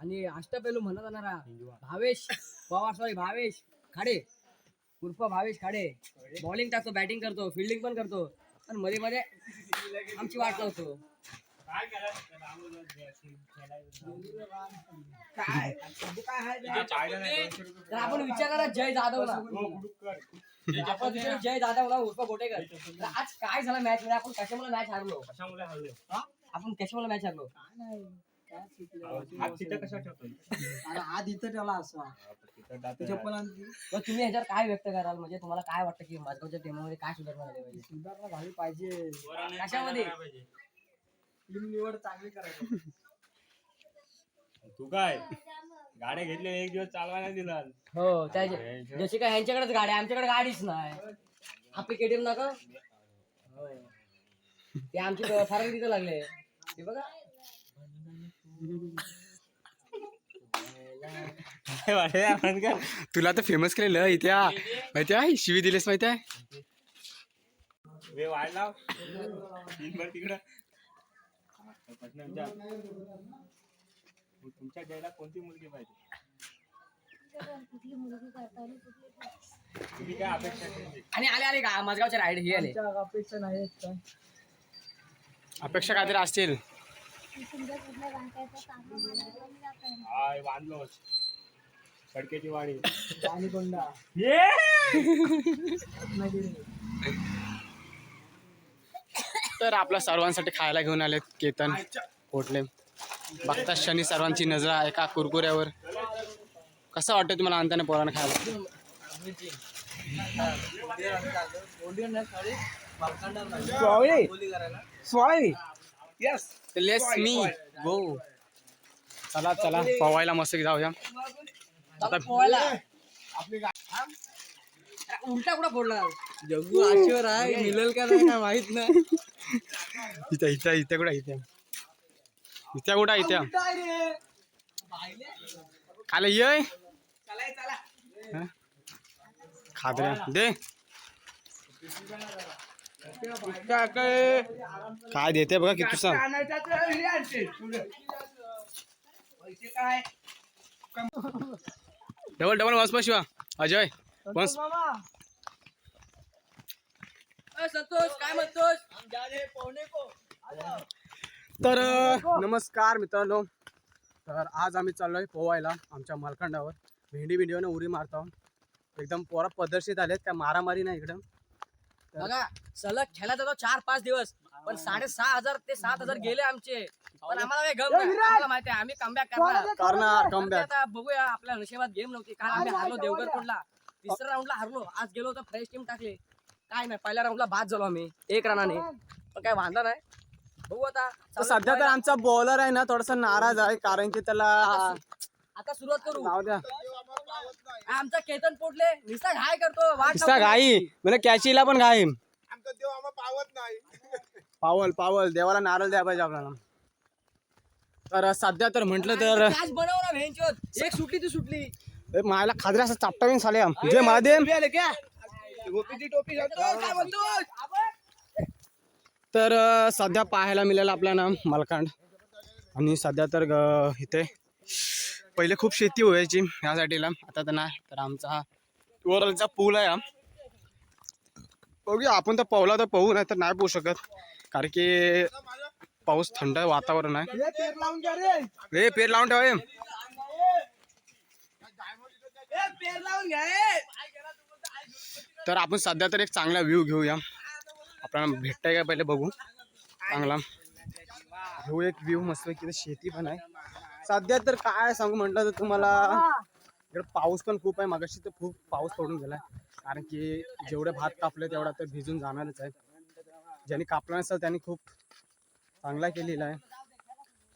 आणि अष्टपैलू म्हणत जाणारा भावेश पवार सॉरी भावेश खाडे. उर्फ भावेश खाडे. बॉलिंग टाकतो बॅटिंग करतो फिल्डिंग पण करतो. पण मध्ये मध्ये आमची वाट लावतो काय? तर आपण विचार करा? जय जाधवला विचारू जय जाधवला उर्फ गोटेकर. तर आज काय झालं मॅच मध्ये? आपण कशामुळे मॅच हारलो? हा? आपण कशामुळे मॅच हारलो? हात इथं ठेवला असा. मग तुम्ही ह्याच्यावर काय व्यक्त कराल? म्हणजे तुम्हाला काय वाटतं की माझगावच्या टीममध्ये काय सुधारणा झाली पाहिजे? सुधारणा झाली पाहिजे. कशामध्ये? टीम निवड चांगली करायची तू काय? गाड्या घेतले एक दिवस चालवायला दिला हो त्याचे जशी काय ह्यांच्याकडेच गाडी आहे, आमच्याकडे गाडीच नाही. आपली केटीएम नका हो. ते आमची फार तिथं लागले. ते बघा. तुला तर फेमस केलेलं इथे माहिती आहे? शिवी दिलेस माहिती आहे? वे वाढ लाव तीन भर तिकडं प्रश्न विचार तुमच्या द्यायला कोणती मुलगी पाहिजे तुम्ही काय अपेक्षा केली आणि आले आले का? माझगावचे राईड हे आले. आमच्या अपेक्षा नाही आहेत काय? अपेक्षा काहीतरी असतील. हाय बांधलो सडकेची वाडी पाणी कोंडा तर आपल्या सर्वांसाठी खायला घेऊन आलेत केतन पोटले. बघता शनी सर्वांची नजर आहे एका कुरकुऱ्यावर. कसं वाटतं तुम्हाला आणताना पोरांना खायला? लेस मी गो चला चला. पवायला मस्त जाऊया आता पोहायला? उलटा कुठं फोडला? जग्गू आशीवर आहे. मिळेल का नाही काय माहीत नाही. इथं इथं इथं कुठं इथे? इथं कुठं इथं? खायला ये. खाद्रे दे. काय देते बघा किती सांग. डबल डबल वंश पण शिवा. अजय संतोष काय म्हणतोस तर नमस्कार मित्रांनो. तर आज आम्ही चाललोय पोवायला आमच्या मालखंडावर. भेंडी भेंडीवर उडी मारतो एकदम पोरा पदर्शित आलेत काय मारामारी नाही इकडं. बघा सलग खेळला जातो चार पाच दिवस पण साडेसहा हजार ते सात हजार गेले आमचे. पण आम्हाला काही गम नाही. आम्हाला माहिती आहे आम्ही कमबॅक करणार. कमबॅक आता बघूया आपल्या नशिबात गेम नव्हती. काल आम्ही हारलो देवगड कोणला तिसऱ्या राऊंडला हारलो. आज गेलो होतो फ्रेश टीम टाकले. काय नाही पहिल्या राऊंडला बाद झालो आम्ही. एक रनाने. पण काय वांधा नाही. बघू आता. तर सध्या तर आमचा बॉलर आहे ना थोडासा नाराज आहे कारण की त्याला आता सुरुवात करू. द्या. आमचा केतन पोटले निसा घाय करतो लावतो. घाई म्हणजे कॅचीला पण घाई पावल पावल. देवाला नारळ द्या पाहिजे आपल्याला. तर सध्या तर म्हंटल तर बनव ना. एक सुटली ती सुटली. ए, मायला खाजरा असं चापटावीन साल्या जे महादेव काय? तर अ, सध्या पाहायला मिळेल आपल्याला मालकांड. आणि सध्या तर ग- इथे पहिले खूप शेती व्हायची ह्या साईडला आता तर नाही तर आमचा ओरलचा पूल आहे हा. बघूया आपण तर पोहला तर पोहू नाही तर नाही पोहू शकत. कारण की पाऊस थंड वातावरण आहे. रे. पेर लावून ठेवा हे. तर आपण सध्या तर एक चांगला व्ह्यू घेऊया. आपल्याला भेटतंय का पहिले बघू. चांगला. घेऊ एक व्ह्यू मस्त की शेती पण आहे. सध्या तर काय सांगू म्हटलं तर तुम्हाला इकडे पाऊस पण खूप आहे. मगाशी तर खूप पाऊस पडून गेलाय कारण की जेवढे भात कापले तेवढा तर भिजून जाणारच आहे. ज्यांनी कापला नसेल त्यांनी खूप चांगला केलेला आहे.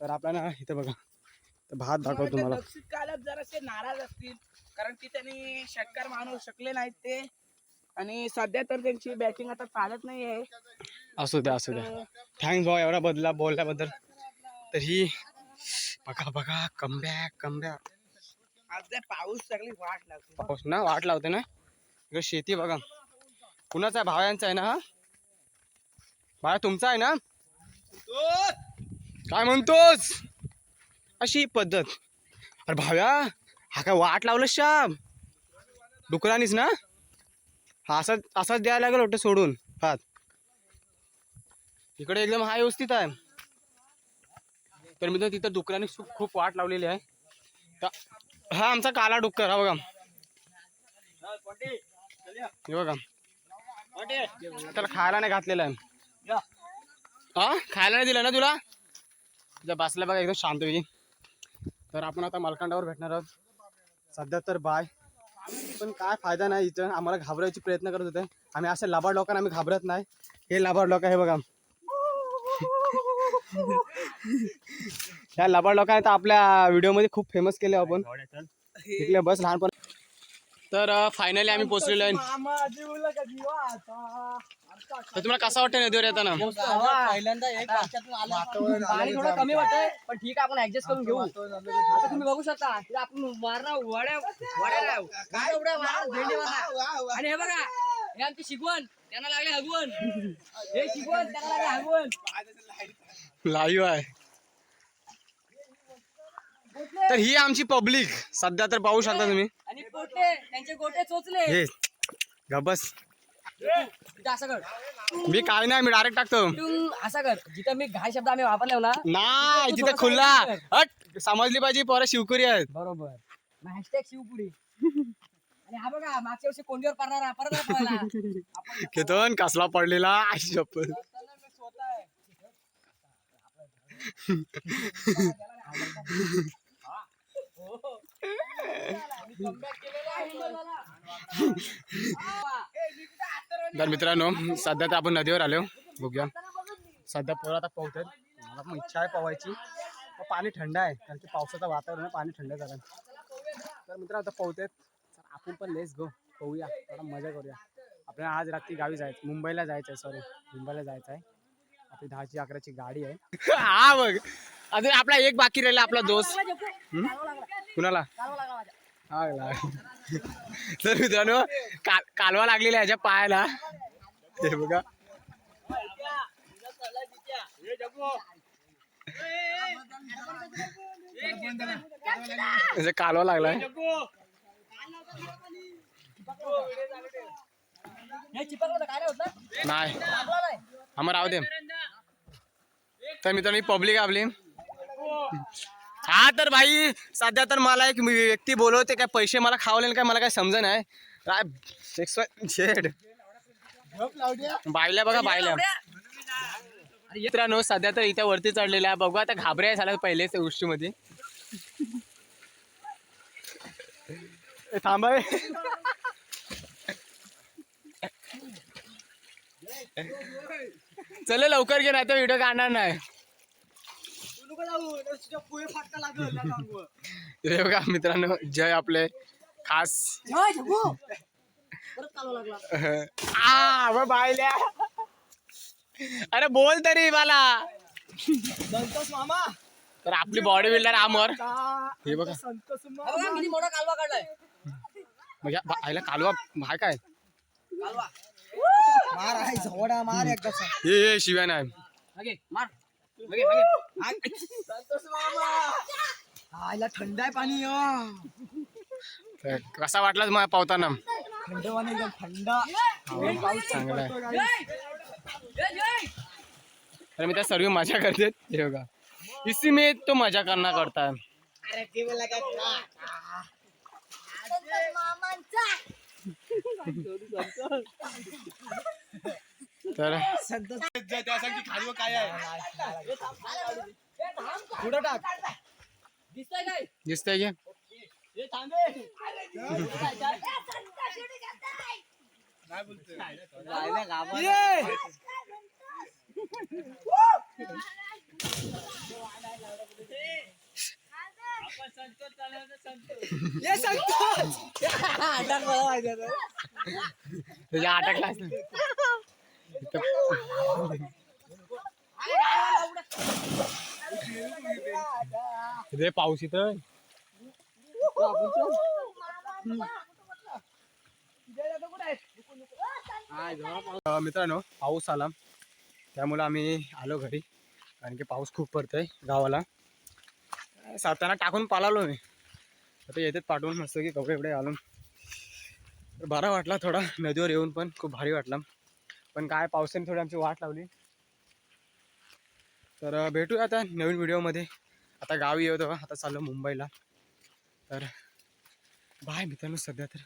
तर आपल्याला इथे बघा. तर भात दाखव तुम्हाला. जरासे नाराज असतील. कारण की त्यांनी षटकार मानू शकले नाहीत ते. आणि सध्या तर त्यांची बॅटिंग आता चालत नाही आहे असू द्या असू द्या. थँक्स भाऊ एवढा बदला बोलल्याबद्दल. तर ही बघा बघा कमबॅक कमबॅक पाऊस सगळी वाट लागते. पाऊस ना वाट लावते ना. इकडे शेती बघा. कुणाचा आहे? भाव्यांचा आहे ना हा? भाया तुमचा आहे ना? काय म्हणतोस? अशी पद्धत. अरे भाव्या हा काय वाट लावलं श्याम? डुकरानीच ना? हा असाच असाच द्यायला लागेल वाटतं सोडून. हात. इकडे एकदम हा व्यवस्थित आहे. तर मी तिथं डुकराने खूप वाट लावलेली आहे. तर हा आमचा काला डुक्कर हा बघा. हे बघा. त्याला खायला नाही घातलेलं आहे. हा? खायला नाही दिलं ना तुला? जर बसला बघा एकदम शांत होईल. तर आपण आता मालकांडावर भेटणार आहोत. सध्या तर बाय. पण काय फायदा नाही इथं. आम्हाला घाबरायचे प्रयत्न करत होते. आम्ही असे लबाड लोकांना आम्ही घाबरत नाही. हे लबाड लोक आहे बघा. ह्या लबाड लोकांना तर आपल्या व्हिडिओमध्ये खूप फेमस केले आपण. बस लहानपण तर फायनली आम्ही पोहोचलेलो आहे. तर तुम्हाला कसा वाटतं नदीवर येताना? पाणी थोडं कमी वाटतंय पण ठीक आहे आपण ऍडजस्ट करून घेऊ. आता तुम्ही बघू शकता इथे आपण वारणा वड्या वारा भेंडी आणि हे बघा हे आमची शिकवण त्यांना लागले हगवण. हे शिकवण त्यांना लागले हगवण. लाईव्ह आहे. तर ही आमची पब्लिक. सध्या तर पाहू शकता तुम्ही. आणि पोटे त्यांचे गोटे चोचले. हे. गबस तिथे असं कर मी काय नाही मी डायरेक्ट टाकतो. टुंग, असं कर जिथं मी घाय शब्द आम्ही वापरले ना नाही तिथे खुल्ला हट समजली पाहिजे पोरं शिवकुरी आहेत. बरोबर. हॅशटॅग शिवपुरी. आणि हा बघा मागच्या वर्षी कोंडीवर पडणार परत. आपण केतन कसला पडलेला आई शपथ comeback केलेला आहे हिंदोलवाला. तर मित्रांनो सध्या तर आपण नदीवर आलो. बघूया. सध्या पोरं आता पोहतात मला पण इच्छा आहे पोहायची. पण पाणी थंड आहे कारण की पावसाचं वातावरण पाणी थंड झालं तर मित्र आता पोहतात आपण पण लेस गो पोहूया. थोडा मजा करूया. आपल्याला आज रात्री गावी जायचं मुंबईला जायचं आहे सॉरी मुंबईला जायचं आहे आपली दहाची अकराची गाडी आहे. हा बघ. अजून आपला एक बाकी राहिला आपला दोस्त. हम्म? कुणाला? हा. तर मित्रांनो काल कालवा लागलेला आहे ह्याच्या पायाला. ते बघा. त्याचा कालवा लागलाय. हे चिपकलं काय नाही होत ना. नाही. लागला नाही. आम्हाला राहू दे. तर मित्रांनो पब्लिक आपली. हा तर भाई सध्या तर मला एक व्यक्ती बोलवते काय पैसे मला खावले काय मला काय समज नाही. काय सिक्स शेड बायल्या बघा बायल्या. मित्रांनो सध्या तर इथे वरती चढलेल्या आहे. बघू आता घाबरे झाल्या पहिलेच त्या गोष्टीमध्ये थांबाय चल लवकर घे नाही तर व्हिडिओ काढणार नाही. बघा मित्रांनो जय आपले खास. आ बायल्या. अरे बोल तरी मला. तर आपली बॉडी बिल्डर आमर हे बघा. किती मोठा कालवा काढलाय. म्हणजे आईला कालवा हाय काय कालवा हे हे शिव्या नाही. मागे मार. मागे मागे. थंड आहे पाणी तर कसा वाटला मला पावताना? थंड पाणी एकदम थंड. चांगला आहे. तर मी त्या सर्व मजा करते. हे बघा. इसी में तो मजा करना करता है. अरे ते मला काय तर पुढं टाक दिसतंय काय दिसतंय की हे थांबे ये संतोष अटक मला माहिती आहे. त्याच्या अटकला रे पाऊस इथं. मित्रांनो पाऊस आला. त्यामुळे आम्ही आलो घरी. कारण की पाऊस खूप पडतोय गावाला. साताना टाकून पालालो मी. आता येतात पाठवून. मस्त की कपडे एवढे घालून. बरा वाटला थोडा. नदीवर येऊन पण खूप भारी वाटला. पण काय पावसाने थोडी आमची वाट लावली. तर भेटूया आता नवीन व्हिडिओमध्ये. आता गावी येतो आता चाललो मुंबईला. तर बाय मित्रांनो सध्या तर.